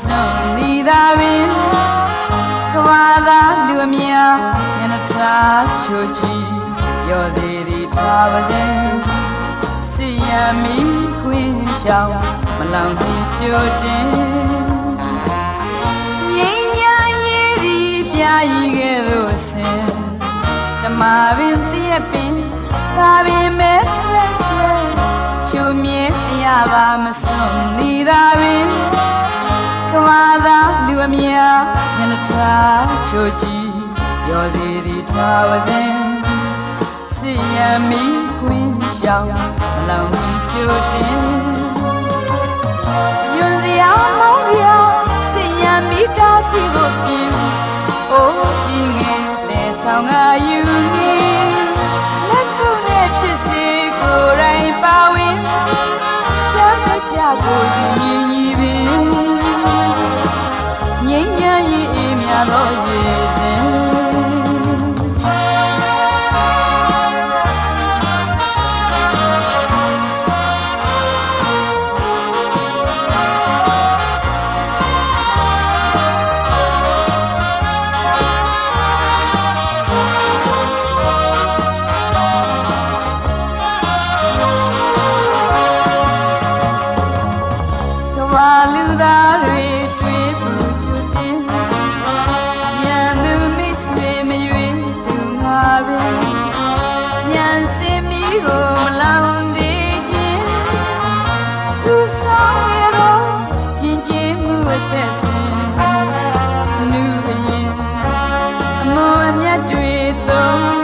စွန့်နေသာပင်ကဘာသာလူအများညနေထားချိုကြည့်ရောစီသည်ထားပါစေစီယမီကွင်းရှောင်းမလောင်ကြီးကြိုတင်ငိမ့်ညာရေးဒီပြာရီကဲ့သို့ဆင်တမာပင်တည့်ရပင်ပါပင် လူအများညနေထားချိုကြည့်ရောစီသည်ထားပါစေစီယမီကွင်းရှောင်းမလောင်ကြီးကြိုတင်ယွန်စရာမောင်းစရာစင်ရမိသားစီကိုပြင်အိုးကြီးငယ်တဲ့ဆောင်ငါယူ အေး ဆက်စင်အနုဘရင်အမွန်အမြတ်တွေသုံး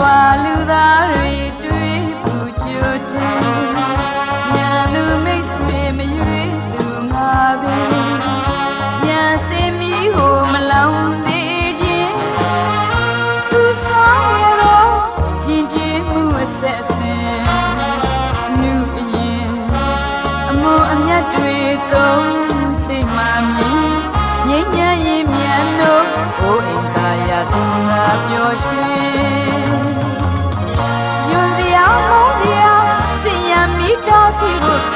ဘာလူသားတွေတွေ့ဘူးကြိုတင်ညံသူမိတ်ဆွေမရွေးသူငါပဲညံစင်မီကိုမလောင်သေးခြင်းစူဆောင်ရတော့ရင်ကျင်းမှုအဆက်ဆင်နူအရင်အမွန်အမြတ်တွေသုံးစိတ်မှမြင်ငိမ့်ညံ့ရင်မြန်လို့ဘိုးအိမ်သာယာသူငါပျော်ရွှင် そ。